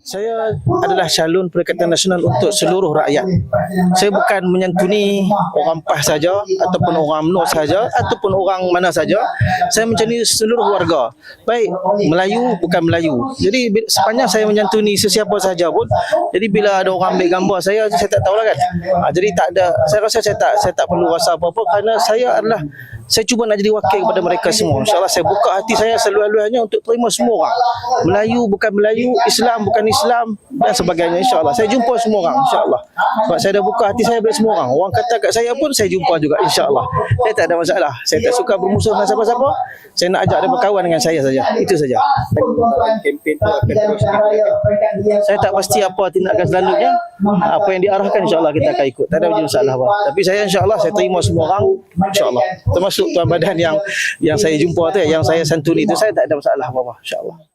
Saya adalah calon Perikatan Nasional untuk seluruh rakyat. Saya bukan menyantuni orang PAS saja ataupun orang UMNO saja ataupun orang mana saja. Saya menyantuni seluruh warga. Baik Melayu bukan Melayu. Jadi sepanjang saya menyantuni sesiapa saja pun, jadi bila ada orang ambil gambar saya, saya tak tahulah kan. Ha, jadi tak ada, saya rasa saya tak saya tak perlu rasa apa-apa kerana saya adalah saya cuba nak jadi wakil kepada mereka semua. InsyaAllah saya buka hati saya seluas-luasnya untuk terima semua orang. Melayu bukan Melayu, Islam bukan Islam dan sebagainya insyaAllah. Saya jumpa semua orang insyaAllah. Sebab saya dah buka hati saya pada semua orang. Orang kata kat saya pun saya jumpa juga insyaAllah. Saya tak ada masalah. Saya tak suka bermusuh dengan siapa-siapa. Saya nak ajak dia berkawan dengan saya saja. Itu saja. Saya tak pasti apa tindakan selanjutnya. Apa yang diarahkan insyaAllah kita akan ikut. Tak ada masalah apa. Tapi saya insyaAllah saya terima semua orang insyaAllah. Termasuk tuan badan yang yang saya jumpa tu yang saya santuni tu saya tak ada masalah apa-apa insyaAllah.